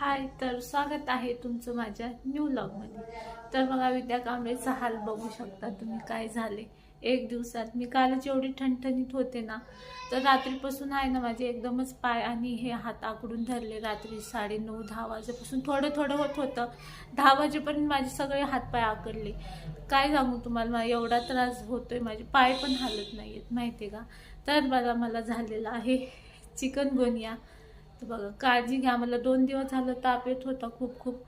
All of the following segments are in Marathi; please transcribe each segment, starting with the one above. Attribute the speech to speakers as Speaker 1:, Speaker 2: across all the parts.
Speaker 1: हाय तर स्वागत आहे तुमचं माझ्या न्यू लॉगमध्ये तर बघा विद्या कांबळेचा हाल बघू शकता तुम्ही काय झाले. एक दिवसात मी कालच एवढी ठणठणीत होते ना तर रात्रीपासून आहे ना माझे एकदमच पाय आणि हे हात आकडून धरले. रात्री साडे नऊ दहा वाजेपासून थोडं थोडं होत होतं. दहा वाजेपर्यंत माझे सगळे हातपाय आकडले. काय सांगू तुम्हाला मला एवढा त्रास होतोय माझे पाय पण हालत नाही आहेत माहिती आहे का? तर मला मला झालेला आहे चिकन गोनिया तर बघा काळजी घ्या. मला दोन दिवस झालं ताप येत होता खूप खूप.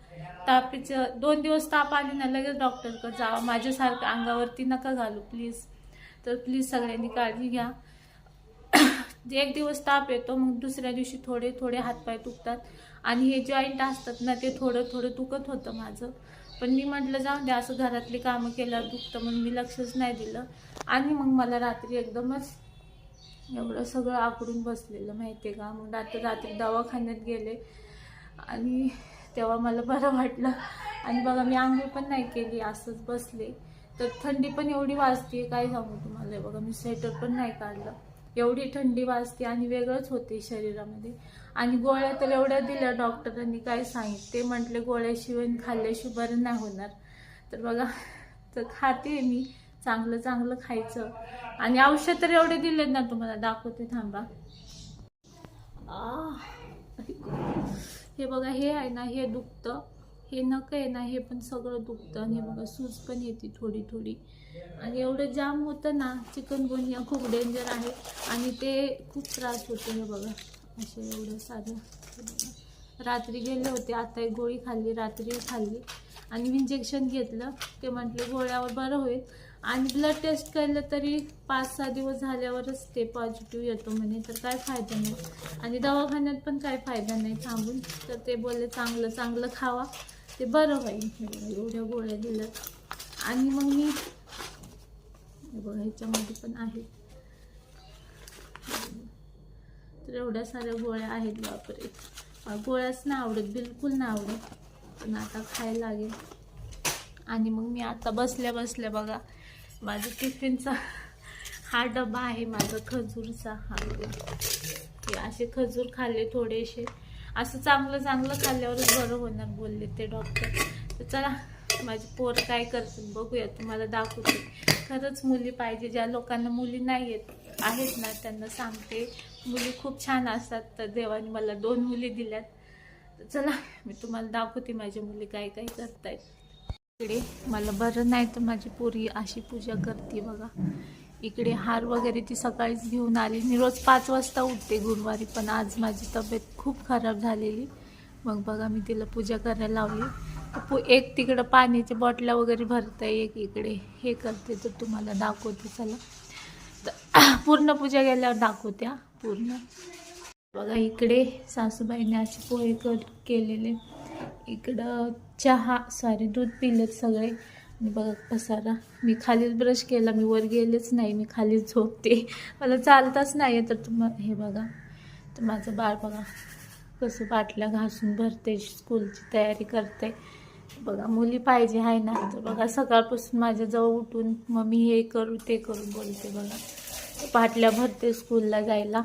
Speaker 1: तापीचं दोन दिवस ताप आली ना लगेच डॉक्टरकडे जावा. माझ्यासारखं अंगावरती नका घालू प्लीज तर प्लीज सगळ्यांनी काळजी घ्या. एक दिवस ताप येतो मग दुसऱ्या दिवशी थोडे थोडे हातपाय दुखतात. आणि हे जॉईंट असतात ना ते थोडं थोडं दुखत होतं माझं. पण मी म्हटलं जाऊन द्या असं घरातली कामं केल्यावर दुखतं. म्हणून मी लक्षच नाही दिलं. आणि मग मला रात्री एकदमच एवढं सगळं आकडून बसलेलं माहिती आहे का? मग आता रात्री दवाखान्यात गेले आणि तेव्हा मला बरं वाटलं. आणि बघा मी आंघोळ पण नाही केली असंच बसले. तर थंडी पण एवढी वाजते काय सांगू तुम्हाला? बघा मी स्वेटर पण नाही काढलं. एवढी थंडी वाजते आणि वेगळंच होते शरीरामध्ये. आणि गोळ्या तर एवढ्या दिल्या डॉक्टरांनी काय सांगित ते म्हटले गोळ्याशिवाय खाल्ल्याशिवाय बरं नाही होणार. तर बघा तर खाते मी. चांगलं चांगलं खायचं. आणि औषध तर एवढे दिलेत ना तुम्हाला दाखवते थांबा. आह. हे बघा हे आहे ना हे दुखतं. हे नक आहे ना हे पण सगळं दुखतं. आणि हे बघा सूज पण येते थोडी थोडी. आणि एवढं जाम होतं ना चिकनगुनिया खूप डेंजर आहे. आणि ते खूप त्रास होतो हे बघा. असे एवढं साधं. रात्री गेले होते आता एक गोळी खाल्ली रात्री खाल्ली. आणि इंजेक्शन घेतलं. ते म्हटले गोळ्यावर बरं होईल. आणि ब्लड टेस्ट केलं तरी पाच सहा दिवस झाल्यावरच ते पॉझिटिव्ह येतो म्हणे तर काय फायदा नाही. आणि दवाखान्यात पण काय फायदा नाही थांबून. तर ते बोलले चांगलं चांगलं खावा. ते बरं होईल. एवढ्या गोळ्या दिल्यात आणि मग मी बघा ह्याच्यामध्ये पण आहे. तर एवढ्या साऱ्या गोळ्या आहेत बापरे. गोळ्याच ना आवडत बिलकुल नाही आवडत. पण आता खायला लागेल. आणि मग मी आता बसल्या बसल्या बघा माझं टिफिनचा हा डबा आहे माझा खजूरचा हा. असे खजूर खाल्ले थोडेसे. असं चांगलं चांगलं खाल्ल्यावरच बरं होणार बोलले ते डॉक्टर तर चला माझी पोर काय करतील बघूया तुम्हाला दाखवते. खरंच मुली पाहिजे ज्या लोकांना मुली नाही आहेत आहेत ना त्यांना सांगते. मुली खूप छान असतात तर देवाने मला दोन मुली दिल्यात. चला मी तुम्हाला दाखवते माझ्या मुली काय काय करतायत. इकडे मला बरं नाही तर माझी पोरी अशी पूजा करते बघा. इकडे हार वगैरे ती सकाळीच घेऊन आली. मी रोज पाच वाजता उठते गुरुवारी पण आज माझी तब्येत खूप खराब झालेली. मग बघा मी तिला पूजा करायला लावली. तर पु एक तिकडं पाण्याच्या बॉटल्या वगैरे भरते एक इकडे. हे करते तर तुम्हाला दाखवते चला. तर पूर्ण पूजा गेल्यावर दाखवत्या पूर्ण. बघा इकडे सासूबाईने असे पोहे कर केलेले. इकडं चहा सॉरी दूध पिलेत सगळे. आणि बघा पसारा. मी खालीच ब्रश केला मी वर गेलेच नाही मी खालीच झोपते. मला चालताच नाही आहे तर तुम्हा हे बघा. तर माझं बाळ बघा कसं बाटल्या घासून भरते स्कूलची तयारी करते. बघा मुली पाहिजे आहे ना. तर बघा सकाळपासून माझ्याजवळ उठून मम्मी हे करू ते करू बोलते बघा. बाटल्या भरते स्कूलला जायला.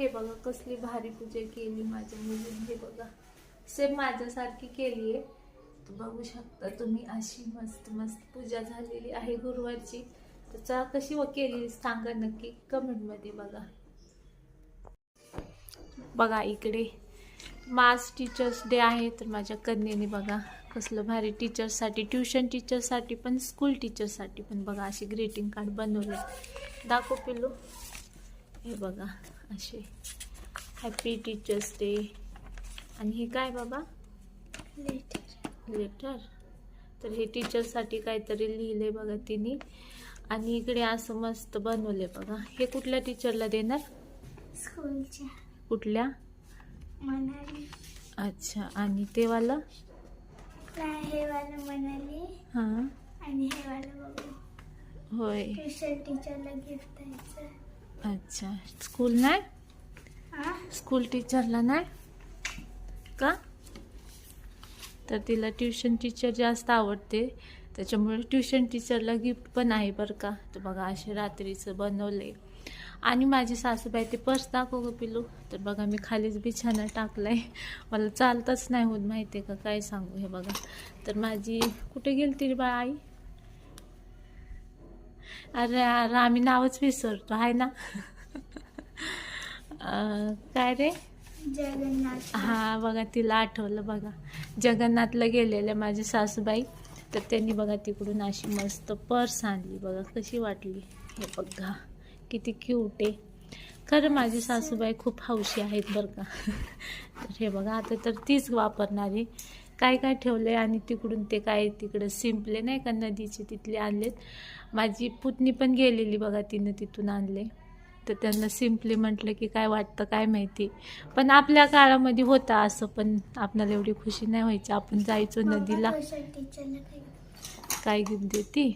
Speaker 1: हे बघा कसली भारी पूजा केली माझ्या मुलीने हे बघा. सेम माझ्यासारखी केली आहे. बघू शकता तुम्ही अशी मस्त मस्त पूजा झालेली आहे गुरुवारची. तर कशी व केली सांगा नक्की कमेंटमध्ये बघा. बघा इकडे मास टीचर्स डे आहे तर माझ्या कन्येने बघा कसलं भारी टीचर्ससाठी ट्युशन टीचरसाठी पण स्कूल टीचरसाठी पण बघा अशी ग्रीटिंग कार्ड बनवलं. दाखव पिलो हे बघा. असे. हॅपी टीचर्स डे आणि हे काय बाबा? लेटर तर हे टीचरसाठी काहीतरी लिहिले बघा तिने. आणि इकडे असं मस्त बनवले बघा. हे कुठल्या टीचरला देणार?
Speaker 2: स्कूलच्या
Speaker 1: कुठल्या?
Speaker 2: मनाली.
Speaker 1: अच्छा. आणि ते वाला?
Speaker 2: हे वाला मनाली.
Speaker 1: हां.
Speaker 2: आणि हे वाला बघू.
Speaker 1: होय.
Speaker 2: ट्युशन टीचरला गिफ्ट द्यायचं.
Speaker 1: अच्छा. स्कूल नाही? स्कूल टीचरला नाही? का? तर तिला ट्युशन टीचर जास्त आवडते. त्याच्यामुळे ट्युशन टीचरला गिफ्ट पण आहे बरं का. तर बघा असे रात्रीचं बनवले. आणि माझी सासूबाई ते पर्स दाखव गं पिलू तर बघा मी खालीच बिछाना टाकलाय. मला चालतच नाही होत माहिती आहे का? काय सांगू हे बघा. तर माझी कुठे गेली ती बा आई अरे अरे आम्ही नावच विसरतो आहे ना? काय रे?
Speaker 2: जगन्नाथ.
Speaker 1: हा बघा तिला आठवलं बघा. जगन्नाथला गेलेल्या माझी सासूबाई तर त्यांनी बघा तिकडून अशी मस्त पर्स आणली बघा कशी वाटली. हे बघा किती क्यूट आहे. खरं माझी सासूबाई खूप हौशी आहेत बरं का. तर हे बघा आता तर तीच वापरणार. काय काय ठेवले आणि तिकडून ते काय तिकडं सिंपले नाही का नदीचे तिथले आणलेत. माझी पुतणी पण गेलेली बघा तिनं तिथून आणले. तर त्यांना सिम्पली म्हटलं की काय वाटतं काय माहिती. पण आपल्या काळामध्ये होतं असं पण आपल्याला एवढी खुशी नाही व्हायची. आपण जायचो नदीला. काय गिफ्ट देते?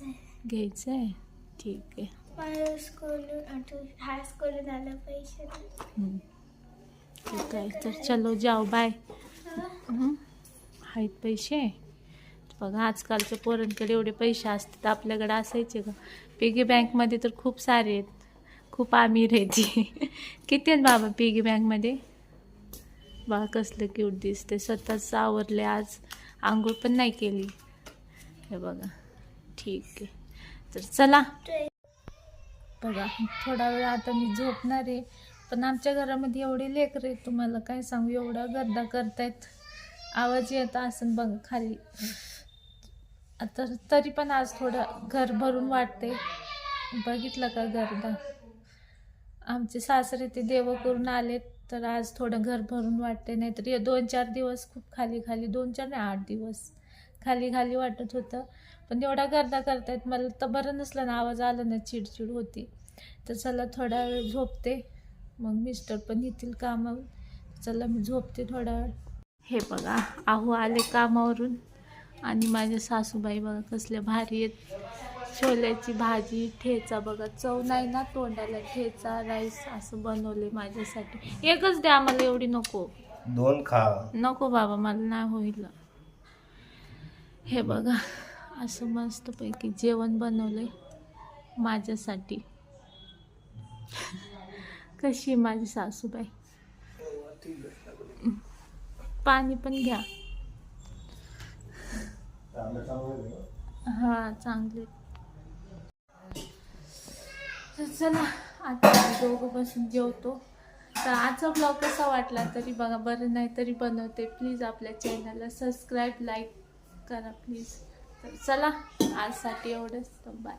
Speaker 2: आहे.
Speaker 1: घ्यायचं आहे ठीक आहे. ठीक आहे. तर चलो जाओ बाय. आहेत पैसे. बघा आजकालच्या पोरांकडे एवढे पैसे असतात आपल्याकडे असायचे का पिगी बँकमध्ये तर खूप सारे आहेत. खूप अमीर आहे ती. किती आहेत बाबा पिगी बँकमध्ये? बघा कसलं क्यूट दिसते स्वतःच आवरले आज. आंघोळ पण नाही केली. हे बघा. ठीक आहे. तर चला. बघा थोडा वेळ आता मी झोपणार आहे. पण आमच्या घरामध्ये एवढे लेकर आहेत तुम्हाला काय सांगू? एवढा गर्दा करतायत. आवाज येत असेल बघा खाली. आता तरी पण आज थोडं घर भरून वाटते बघितलं का गर्दा? आमचे सासरे ते देव करून आलेत तर आज थोडं घर भरून वाटते नाहीतर हे दोन चार दिवस खूप खाली खाली दोन चार नाही आठ दिवस खाली खाली वाटत होतं. पण एवढा गर्दा करतायत मला तर बरं नसलं ना आवाज आला ना चिडचिड होती. तर चला थोडा वेळ झोपते. मग मिस्टर पण येतील कामावर. चला मी झोपते थोडा वेळ. हे बघा आहो आले कामावरून. आणि माझ्या सासूबाई बघा कसल्या भारी आहेत. छोल्याची भाजी ठेचा बघा. चव नाही ना तोंडाला ठेचा राईस असं बनवले माझ्यासाठी. एकच द्या मला एवढी नको.
Speaker 3: दोन खा.
Speaker 1: नको बाबा मला नाही होईल. हे बघा असं मस्तपैकी जेवण बनवलंय माझ्यासाठी. कशी आहे माझी सासूबाई? पाणी पण घ्या. हा चांगले. तर चला आता आम्ही दोघं बसून जेवतो. तर आजचा ब्लॉग कसा वाटला तरी बघा बरं नाही तरी बनवते. प्लीज आपल्या चॅनलला सबस्क्राईब लाईक करा प्लीज तर चला आजसाठी एवढंच. तर बाय